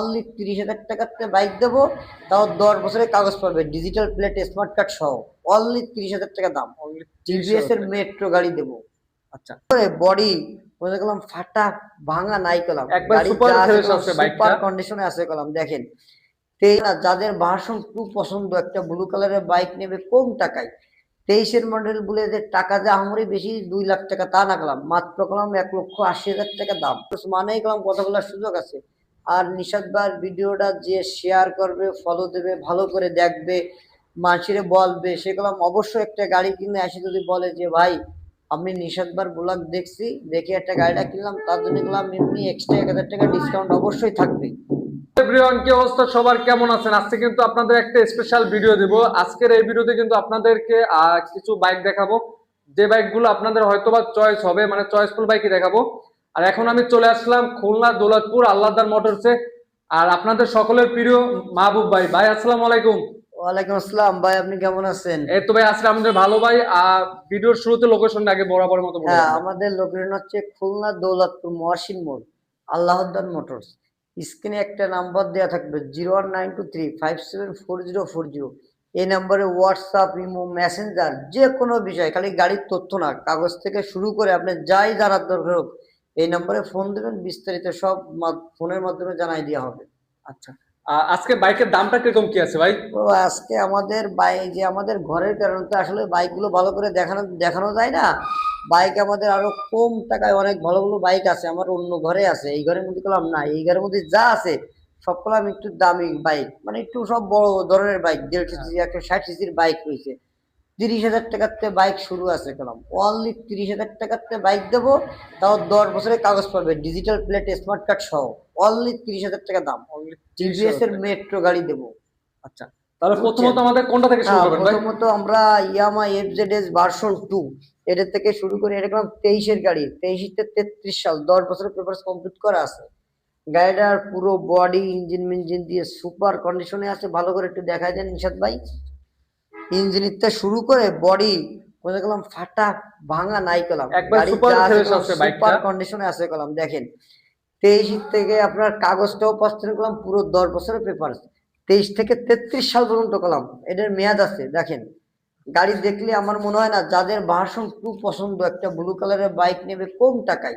Only তিরিশ হাজার টাকাতে বাইক দেবো তাও দশ বছরের কাগজ পাবে ডিজিটাল প্লেট স্মার্ট কার্ড সহ। অনলি তিরিশ হাজার টাকা দাম। টিভিএস এর মেট্রো গাড়ি দেবো। আচ্ছা। বডি বলে গেলাম ফাটা ভাঙা নাই কলাম। বাইকটা। সুপার কন্ডিশনে আছে কলাম দেখেন। যাদের ভার্সন টু পছন্দ একটা ব্লু কালারের বাইক নেবে কম টাকায়? তেইশের মডেল বলে যে টাকা যে আমারই বেশি দুই লাখ টাকা তা না কলাম। মাত্র কলাম এক লক্ষ আশি হাজার টাকা দাম। মানেই কলাম কথা বলার সুযোগ আছে? আর নিষাদবার ভিডিওটা যে শেয়ার করবে ফলো দেবে, ভালো করে দেখবে মানুষের বলবে, সে কলাম অবশ্যই একটা গাড়ি কিনে আসে যদি বলে যে, ভাই, আমি নিষাদবার ব্লগ দেখছি, দেখে একটা গাড়িটা কিনলাম, তার জন্য গেলাম এমনি এক্সট্রা এক হাজার টাকা ডিসকাউন্ট অবশ্যই থাকবে। অবস্থা? সবার কেমন আছেন? আজকে কিন্তু আপনাদের একটা স্পেশাল ভিডিও দেব। আজকের এই ভিডিওতে কিন্তু আপনাদেরকে কিছু বাইক দেখাবো। যে বাইকগুলো আপনাদের হয়তোবা চয়েস হবে মানে চয়েসফুল বাইকই দেখাবো। আর এখন আমি চলে আসলাম খুলনা দৌলতপুর আল্লাহদার মোটরসে। আর আপনাদের সকলের প্রিয় মাহবুব ভাই। ভাই আসসালাম আলাইকুম। ওয়ালাইকুম আসসালাম। ভাই আপনি কেমন আছেন? এই তো ভাই আজকে আমাদের ভালো ভাই। আর ভিডিওর শুরুতে লোকেশনটা আগে বরাবর মতো হ্যাঁ আমাদের লোকেশন হচ্ছে খুলনা দৌলতপুর মহাসিন মোড় আল্লাহদ্দান মোটরস। স্ক্রিনে একটা নাম্বার দেওয়া থাকবে zero one nine two three five seven four zero four zero এই নাম্বারে হোয়াটসঅ্যাপ ইমো মেসেঞ্জার যে কোনো বিষয় খালি গাড়ির তথ্য না কাগজ থেকে শুরু করে আপনি যাই জানার দরকার হোক এই নম্বরে ফোন দেবেন বিস্তারিত সব ফোনের মাধ্যমে জানাই দেওয়া হবে। আচ্ছা। আজকে বাইকের দামটা কীরকম কি আছে ভাই? আজকে আমাদের বাইক যে আমাদের ঘরের কারণে তো আসলে বাইকগুলো ভালো করে দেখানো দেখানো যায় না। বাইক আমাদের আরও কম টাকায় অনেক ভালো ভালো বাইক আছে আমার অন্য ঘরে আছে। এই ঘরের মধ্যে করলাম না এই ঘরের মধ্যে যা আছে সব করলাম একটু দামি বাইক। মানে একটু সব বড় ধরনের বাইক দেড়শো সিসি একশো ষাট সিসির বাইক রয়েছে। তিরিশ হাজার টাকাতে বাইক শুরু আছে কলাম অনলি তিরিশ হাজার টাকাতে বাইক দেবো তাও দশ বছরের কাগজ পাবে ডিজিটাল প্লেট স্মার্ট কার্ড সহ। অনলি তিরিশ হাজার টাকা দাম। টিভিএস এর মেট্রো গাড়ি দেবো। আচ্ছা তাহলে প্রথমত আমাদের কোনটা থেকে শুরু হ্যাঁ, করবেন প্রথমত আমরা Yamaha F Z S version two এটা থেকে শুরু করে এটা করলাম তেইশের গাড়ি তেইশে তেত্রিশ সাল দশ বছরের পেপার কমপ্লিট করা আছে। গাড়িটার পুরো বডি ইঞ্জিন মিঞ্জিন দিয়ে সুপার কন্ডিশনে আছে ভালো করে একটু দেখা যায় নিশাদ ভাই। ইঞ্জিনের শুরু করে বডি কোথায় গেলাম ফাটা ভাঙা নাই আছে সুপার কন্ডিশনে আছে কলাম দেখেন। তেইশ থেকে আপনার কাগজটাও পাচ্ছেন করলাম পুরো দশ বছরের পেপার তেইশ থেকে তেত্রিশ সাল পর্যন্ত করলাম এটার মেয়াদ আছে দেখেন। গাড়ি দেখলে আমার মনে হয় না যাদের ভার্সন টু পছন্দ একটা ব্লু কালারের বাইক নেবে কম টাকায়।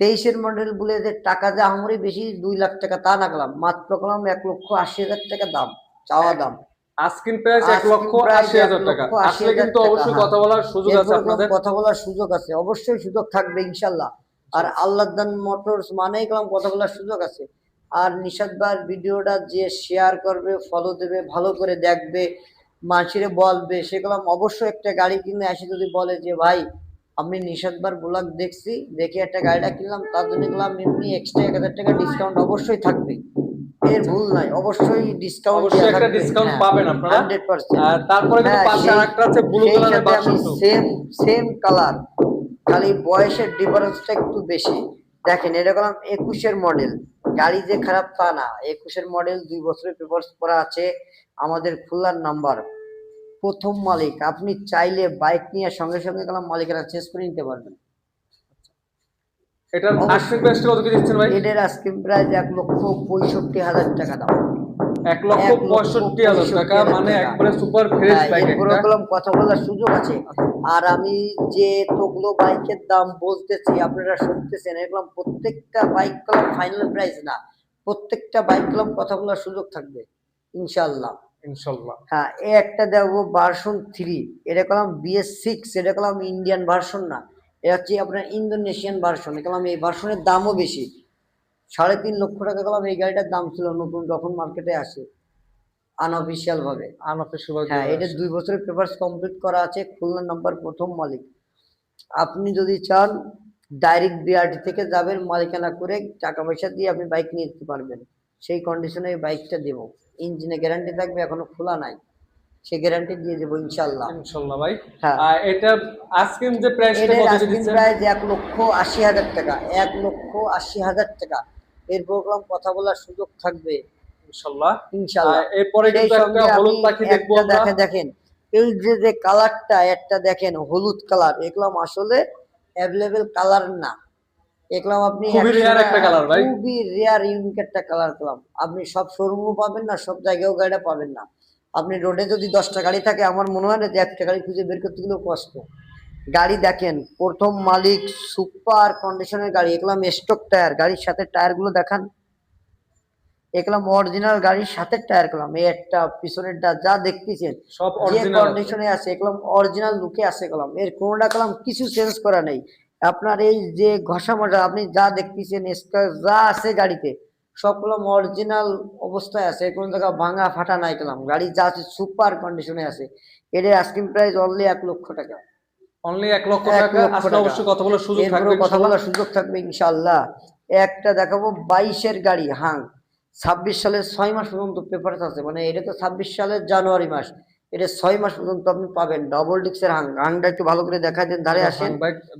তেইশের মডেল বলে যে টাকা যে আমারই বেশি দুই লাখ টাকা তা না করলাম মাত্র করলাম এক লক্ষ আশি হাজার টাকা দাম চাওয়া দাম। আস্কিন প্রাইস এক লক্ষ price আশি হাজার টাকা। আসলে কিন্তু অবশ্যই হ্যাঁ। কথা বলার সুযোগ আছে আপনাদের। কথা বলার সুযোগ আছে অবশ্যই সুযোগ থাকবে ইনশাল্লাহ। আর আল্লাহদান মোটরস মানেই কলাম কথা বলার সুযোগ আছে। আর নিষাদবার ভিডিওটা যে শেয়ার করবে ফলো দেবে ভালো করে দেখবে মানুষের বলবে সে কলাম অবশ্যই একটা গাড়ি কিনে আসে যদি বলে যে ভাই আমি নিষাদবার ব্লগ দেখছি দেখে একটা গাড়িটা কিনলাম তার জন্য গেলাম এমনি এক্সট্রা এক হাজার টাকা ডিসকাউন্ট অবশ্যই থাকবে। এর ভুল নাই। অবশ্যই ডিসকাউন্ট অবশ্যই একটা ডিসকাউন্ট পাবেন আপনারা। হান্ড্রেড পার্সেন্ট আর তারপরে কিন্তু হ্যাঁ, পাশে আরেকটা আছে ব্লু কালারের সেম সেম কালার খালি বয়সের ডিফারেন্সটা একটু বেশি। দেখেন এটা করলাম একুশের মডেল গাড়ি যে খারাপ তা না। একুশের মডেল দুই বছরের পেপার করা আছে। আমাদের খুলনার নাম্বার প্রথম মালিক। আপনি চাইলে বাইক নিয়ে সঙ্গে সঙ্গে গেলাম মালিকেরা চেঞ্জ করে নিতে পারবেন। এটার। আস্কিন প্রাইসটা কত কি দিচ্ছেন ভাই? এটার আজকে প্রায় এক লক্ষ পঁয়ষট্টি হাজার টাকা দাম। এক লক্ষ পঁয়ষট্টি হাজার টাকা মানে একবারে সুপার ফ্রেশ বাইক এরপরে কথা বলার সুযোগ আছে। আর আমি যে এতগুলো বাইকের দাম বলতেছি আপনারা শুনতেছেন এরকম প্রত্যেকটা বাইক কলম ফাইনাল প্রাইস না। প্রত্যেকটা বাইক কলম কথা বলার সুযোগ থাকবে ইনশাল্লাহ ইনশাল্লাহ হ্যাঁ এ একটা দেখব ভার্সন থ্রি এটা কলাম বিএস সিক্স এটা কলাম ইন্ডিয়ান ভার্সন না। এটা হচ্ছে আপনার ইন্দোনেশিয়ান ভার্সন কলাম এই ভার্সনের দামও বেশি। সাড়ে তিন লক্ষ টাকা কলাম এই গাড়িটার দাম ছিল নতুন যখন মার্কেটে আসে। আনঅফিসিয়াল ভাবে। আনঅফিসিয়াল হ্যাঁ এটা দুই বছরের পেপারস কমপ্লিট করা আছে খুলনা নাম্বার প্রথম মালিক। আপনি যদি চান ডাইরেক্ট বিআরটি থেকে যাবেন মালিকানা করে টাকা পয়সা দিয়ে আপনি বাইক নিয়ে যেতে পারবেন। সেই কন্ডিশনে এই বাইকটা দেবো। ইঞ্জিনে গ্যারান্টি থাকবে এখনও খোলা নাই। সে গ্যারান্টি দিয়ে দেবো ইনশাল্লাহ ইনশাল্লাহ ভাই। হ্যাঁ। এটা যে প্রাইস এক লক্ষ আশি হাজার টাকা এক লক্ষ আশি হাজার টাকা। এর প্রোগ্রাম কথা বলার সুযোগ থাকবে। ইনশাল্লাহ ইনশাল্লাহ এরপরে কিন্তু একটা হলুদ পাখি দেখব আমরা। দেখেন দেখেন। এই যে যে কালারটা একটা দেখেন হলুদ কালার এগুলো আসলে অ্যাভেলেবেল কালার না। দেখলাম আপনি খুবই একশো একটা colour ভাই। খুবই রেয়ার ইউনিক একটা কালার পেলাম আপনি সব শোরুমও পাবেন না সব জায়গায়ও গাড়িটা পাবেন না। আপনি রোডে যদি দশটা গাড়ি থাকে আমার মনে হয় না যে একটা গাড়ি খুঁজে বের করতে গেলেও কষ্ট। গাড়ি দেখেন প্রথম মালিক সুপার কন্ডিশনের গাড়ি এগুলাম স্টক টায়ার গাড়ির সাথে টায়ারগুলো দেখান। এগুলাম অরিজিনাল গাড়ির সাথে টায়ার করলাম এই একটা পিছনেরটা যা দেখতেছেন সব কন্ডিশনে আছে এগুলো অরিজিনাল লুকে আছে কলাম এর কোনোটা কলাম কিছু চেঞ্জ করা নেই। আপনার এই যে ঘষা মজা আপনি যা দেখতেছেন যা আছে গাড়িতে সব কলম অরিজিনাল অবস্থায় আছে কোনো জায়গা ভাঙা ফাটা নাই কলাম গাড়ি যা আছে সুপার কন্ডিশনে আছে। এর আস্কিং প্রাইস অনলি এক লক্ষ টাকা। অনলি এক লক্ষ টাকা আসলে অবশ্যই কথা বলার সুযোগ থাকবে কথা বলার সুযোগ থাকবে ইনশাল্লাহ। একটা দেখাবো বাইশের গাড়ি হাং। ছাব্বিশ সালের ছয় মাস পর্যন্ত পেপার আছে। মানে এটা তো ছাব্বিশ সালের জানুয়ারি মাস। এটা ছয় মাস পর্যন্ত আপনি পাবেন। ডবল ডিক্সের হাং। হাংটা একটু ভালো করে দেখাই দেন ধারে আসেন।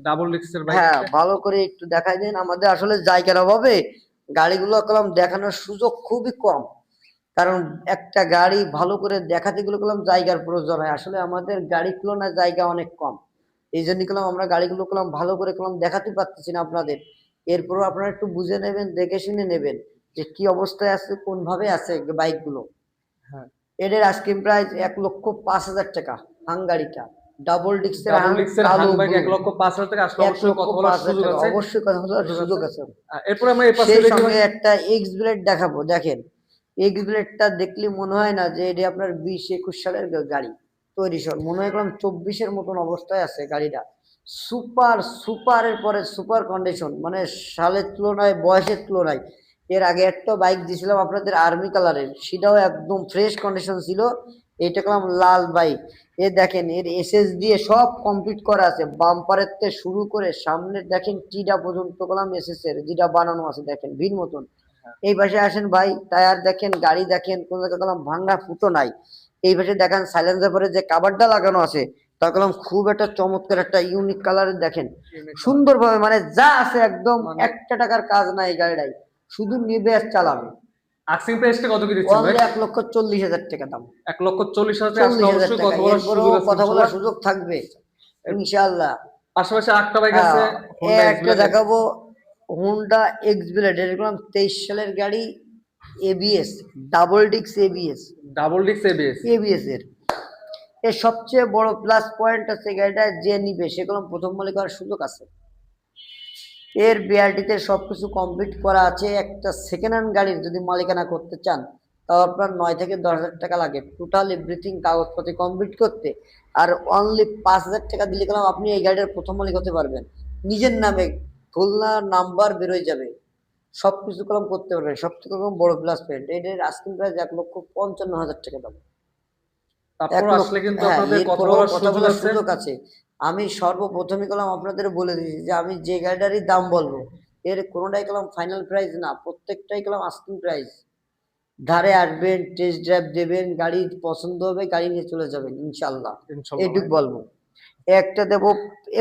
ডাবল ডিক্সের হ্যাঁ ভালো করে একটু দেখাই দেন। আমাদের আসলে জায়গার অভাবে গাড়িগুলো কলম দেখানোর সুযোগ খুবই কম। কারণ একটা গাড়ি ভালো করে দেখাতে গেলে কলম জায়গার প্রয়োজন হয়। আসলে আমাদের গাড়ি তুলনায় জায়গা অনেক কম। এই জন্য কলম আমরা গাড়িগুলো কলম ভালো করে কলম দেখাতে পারতেছি না আপনাদের। এরপরও আপনারা একটু বুঝে নেবেন দেখে শুনে নেবেন যে কি অবস্থায় আছে কোন ভাবে আছে বাইকগুলো। হ্যাঁ। এদের আইসক্রিম প্রাইস এক লক্ষ পাঁচ হাজার টাকা হাঙ্গারিটা। ডাবল ডিক্সের ডাবল ডিস্কের এক blue। লক্ষ পাঁচ হাজার টাকা। আসলে অবশ্যই কথা বলার সুযোগ আছে। অবশ্যই কথা বলার সুযোগ আছে। এরপর আমরা এই পাশে দেখি সঙ্গে একটা এক্স ব্লেড দেখাবো। দেখেন এক্স ব্লেডটা দেখলে মনে হয় না যে এটি আপনার বিশ একুশ সালের গাড়ি তৈরি সর। মনে হয় করলাম চব্বিশের মতন অবস্থায় আছে গাড়িটা। সুপার সুপারের পরে সুপার কন্ডিশন মানে সালের তুলনায় বয়সের তুলনায়। এর আগে একটা বাইক দিয়েছিলাম আপনাদের আর্মি কালারের সেটাও একদম ফ্রেশ কন্ডিশন ছিল। এটা করলাম লাল বাইক এ দেখেন এর এসএস দিয়ে সব কমপ্লিট করা আছে। বাম্পারের থেকে শুরু করে সামনের দেখেন টিডা পর্যন্ত করলাম এসএস এর যেটা বানানো আছে দেখেন ভিড় মতন। এই পাশে আসেন ভাই টায়ার দেখেন গাড়ি দেখেন কোন জায়গায় কলম ভাঙ্গা ফুটো নাই। এই পাশে দেখেন সাইলেন্সার পরে যে কাবারটা লাগানো আছে তা কলম খুব একটা চমৎকার একটা ইউনিক কালারের দেখেন। সুন্দরভাবে মানে যা আছে একদম মানে- একটা টাকার কাজ নাই গাড়িটাই। শুধু নিবে চালাবে। আক্সিং প্রাইসটা কত কি দিচ্ছেন ভাই? অনলি এক লক্ষ চল্লিশ হাজার টাকা দাম। এক লক্ষ চল্লিশ হাজার টাকা অবশ্যই কথা বলার সুযোগ আছে কথা বলার। সুযোগ থাকবে ইনশাআল্লাহ। পাশাপাশি আরেকটা বাইক আছে হ্যাঁ, এ একটা দেখাবো হুন্ডা এক্স ব্লেড এরকম তেইশ সালের গাড়ি এবিএস ডাবল ডিক্স ABS double disc ABS ABS এর। এর সবচেয়ে বড় প্লাস পয়েন্ট আছে গাড়িটা যে নিবে সেগুলো প্রথম মালিক হওয়ার সুযোগ আছে। এর বিআরটিতে সবকিছু কমপ্লিট করা আছে। একটা সেকেন্ড হ্যান্ড গাড়ির যদি মালিকানা করতে চান তাও আপনার নয় থেকে দশ হাজার টাকা লাগে। টোটাল এভরিথিং কাগজপত্র কমপ্লিট করতে আর অনলি পাঁচ হাজার টাকা দিলে গেলাম আপনি এই গাড়ির প্রথম মালিক হতে পারবেন। নিজের নামে খুলনা নাম্বার বেরোয় যাবে। সবকিছু কলম করতে পারবেন। সব থেকে বড় প্লাস পয়েন্ট এটার আস্কিং প্রাইস এক লক্ষ পঞ্চান্ন হাজার টাকা দাম। এক লক্ষ- হ্যাঁ, কথা বলার সুযোগ আছে। আমি সর্বপ্রথমে কলাম আপনাদের বলে দিয়েছি যে আমি যে গাড়িটারই দাম বলব এর কোনোটাই কলাম ফাইনাল প্রাইস না প্রত্যেকটাই কলাম আস্কিং প্রাইস ধারে আসবেন টেস্ট ড্রাইভ দেবেন গাড়ি পছন্দ হবে গাড়ি নিয়ে চলে যাবেন ইনশাল্লাহ। এইটুক বলব। একটা দেবো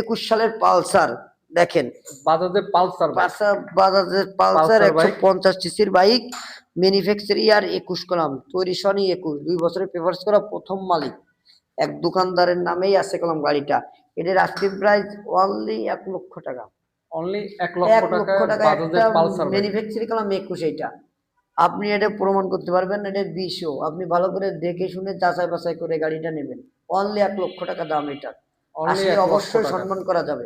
একুশ সালের পালসার দেখেন। বাজাজের পালসার পাশা বাজাজের পালসার পালসার একশো পঞ্চাশ সিসির বাইক ম্যানুফ্যাকচার ইয়ার একুশ কলাম। তৈরি সনই একুশ। দুই বছরের পেপার্স করা প্রথম মালিক। এক দোকানদারের নামেই আছে কলাম গাড়িটা। এটার আস্কিং প্রাইস অনলি এক লক্ষ টাকা। অনলি এক এক লক্ষ লক্ষ টাকা টাকা একটা পালসার বাইক একুশ এইটা আপনি এটা প্রমাণ করতে পারবেন এটা বিশও আপনি ভালো করে দেখে শুনে যাচাই বাছাই করে গাড়িটা নেবেন। অনলি এক লক্ষ টাকা দাম অবশ্যই সম্মান করা যাবে।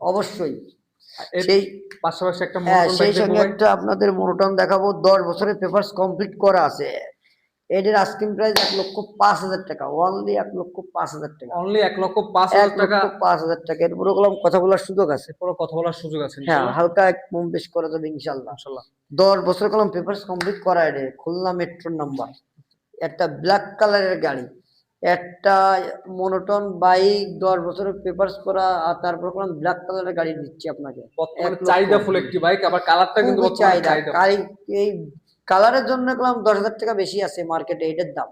অবশ্যই। সেই পাশাপাশি একটা হ্যাঁ সেই সঙ্গে একটা আপনাদের মোনোটন দেখাবো। দশ বছরের পেপার্স কমপ্লিট করা আছে। এটার আস্কিং প্রাইস এক লক্ষ পাঁচ হাজার টাকা অনলি এক লক্ষ পাঁচ হাজার টাকা। অনলি এক লক্ষ পাঁচ হাজার টাকা। পাঁচ হাজার টাকা এর পুরো কলম কথা বলার সুযোগ আছে? পুরো কথা বলার সুযোগ আছে হ্যাঁ হালকা এক কম বেশ করা যাবে ইনশাল্লাহ। দশ বছর কলম পেপার্স কমপ্লিট করা এটা খুলনা মেট্রোর নাম্বার একটা ব্ল্যাক কালারের গাড়ি। একটা মোনোটন বাইক দশ বছরের পেপার্স করা আর তারপর কলম ব্ল্যাক কালারের গাড়ি দিচ্ছি আপনাকে। চাহিদা ফুল একটি বাইক আবার কালারটা কিন্তু চাহিদা। এই কালারের জন্য কলাম দশ হাজার টাকা বেশি আছে মার্কেটে এটার দাম।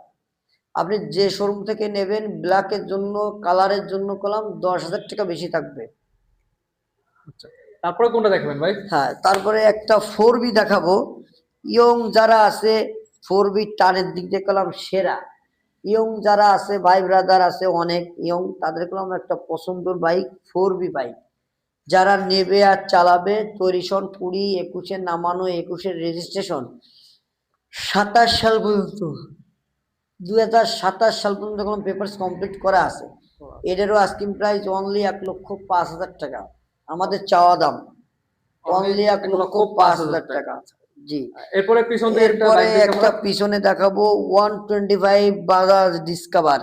আপনি যে শোরুম থেকে নেবেন ব্ল্যাকের জন্য কালারের জন্য কলাম দশ হাজার টাকা বেশি থাকবে। আচ্ছা তারপরে কোনটা দেখবেন ভাই? হ্যাঁ তারপরে একটা ফোর বি দেখাবো। ইয়ং যারা আছে ফোর বি টানের দিক দিয়ে কলাম সেরা। ইয়ং যারা আছে ভাই ব্রাদার আছে অনেক ইয়ং তাদের কলাম একটা পছন্দের বাইক ফোর বি বাইক যারা নেবে আর চালাবে তৈরিশন কুড়ি একুশে নামানো একুশের রেজিস্ট্রেশন সাতাশ সাল পর্যন্ত দু হাজার সাতাশ সাল পর্যন্ত কোনো পেপারস কমপ্লিট করা আছে। এদেরও আস্কিং প্রাইস অনলি এক লক্ষ পাঁচ হাজার টাকা। আমাদের চাওয়া দাম অনলি এক লক্ষ পাঁচ হাজার টাকা। জি। এরপরে পিছন একটা এরপরে দেখাবো একটা পিছনে দেখাবো one twenty five Bajaj discover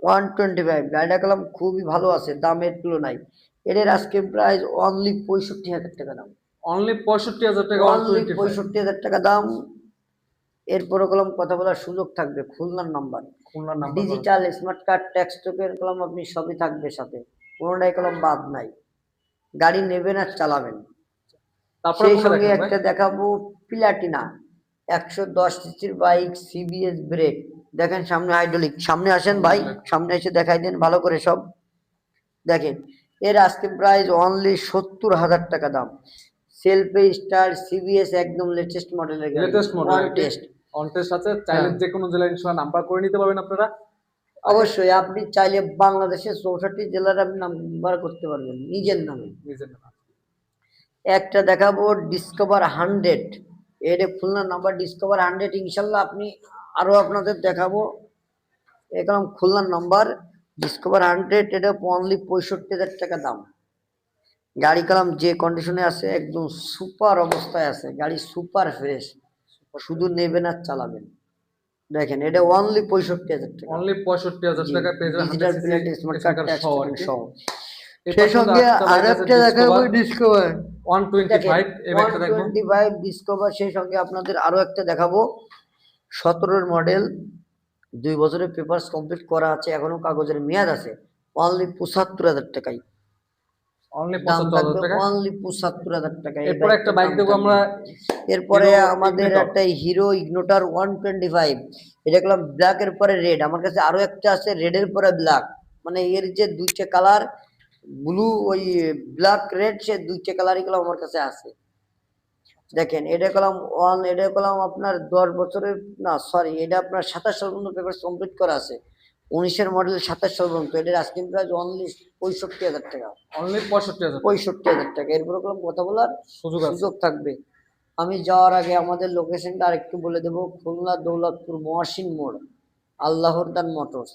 one twenty five গাড়িটা কলাম খুবই ভালো আছে দামের তুলনায়। এদের আজকে প্রাইস অনলি পঁয়ষট্টি হাজার টাকা দাম। অনলি পঁয়ষট্টি হাজার টাকা অনলি পঁয়ষট্টি হাজার টাকা দাম। এরপরে কলম কথা বলার সুযোগ থাকবে খুলনার নাম্বার। খুলনার number digital smart card tax token কলম আপনি সবই থাকবে সাথে কোনোটাই কলম বাদ নাই। গাড়ি নেবেন আর চালাবেন। তারপরে সেই সঙ্গে একটা দেখাবো প্লাটিনা একশো দশ সিসির বাইক সিবিএস ব্রেক দেখেন সামনে হাইড্রোলিক সামনে আসেন ভাই সামনে এসে দেখাই দেন ভালো করে সব। দেখেন এর আজকে প্রাইস অনলি সত্তর হাজার টাকা দাম। সেলফে স্টার সিবিএস একদম লেটেস্ট মডেলের latest model test on test আছে চাইলে হ্যাঁ। যে কোনো জেলায় ইনশাআল্লাহ নাম্বার করে নিতে পারবেন আপনারা। অবশ্যই আপনি চাইলে বাংলাদেশের চৌষট্টি জেলার আপনি নাম্বার করতে পারবেন নিজের নামে। নিজের নামে। একটা দেখাবো ডিসকভার হান্ড্রেড এটা খুলনা নাম্বার ডিসকভার হান্ড্রেড ইনশাল্লাহ আপনি আরও আপনাদের দেখাবো। এরকম খুলনার নাম্বার ডিসকভার হান্ড্রেড এটা অনলি পঁয়ষট্টি হাজার টাকা দাম। গাড়ি কালাম যে কন্ডিশনে আছে একদম সুপার অবস্থায় আছে গাড়ি সুপার ফ্রেশ শুধু নেবেন আর চালাবেন। দেখেন এটা অনলি পঁয়ষট্টি হাজার টাকা। অনলি পঁয়ষট্টি হাজার টাকা পেয়ে যাবেন। ডিজিটাল প্লেট স্মার্ট কার্ড সহ সেই সঙ্গে আরেকটা দেখাবো ডিসকভার 125 এই বাইকটা দেখব। টোয়েন্টি ফাইভ ডিসকভার সেই সঙ্গে আপনাদের আরও একটা দেখাবো। সতেরোর মডেল দুই বছরের পেপারস কমপ্লিট করা আছে এখনও কাগজের মেয়াদ আছে। অনলি পঁচাত্তর হাজার টাকাই অনলি 75000 টাকা? অনলি পঁচাত্তর হাজার টাকা। এরপর একটা বাইক দাম আমরা। এরপরে আমাদের একটা হিরো ইগনোটার এটা দেখলাম ব্ল্যাক এর পরে রেড আমার কাছে আরও একটা আছে রেড এর পরে ব্ল্যাক মানে এর যে দুইটা কালার ব্লু ওই ব্ল্যাক রেড সে দুইটা কালারই গুলো আমার কাছে আছে। দেখেন এটা কলাম ওয়ান এটা কলাম আপনার দশ বছরের না সরি এটা আপনার সাতাশ সাল পর্যন্ত পেপার কমপ্লিট করা আছে। উনিশের মডেল সাতাশ সাল পর্যন্ত। এটার আস্কিং প্রাইস অনলি পঁয়ষট্টি হাজার টাকা। অনলি 65000 পঁয়ষট্টি হাজার টাকা। এরপরে কোনো কথা বলার সুযোগ সুযোগ থাকবে। আমি যাওয়ার আগে আমাদের লোকেশনটা আরেকটু বলে দেবো। খুলনা দৌলতপুর মহাসিন মোড় আল্লাহরদান মোটরস।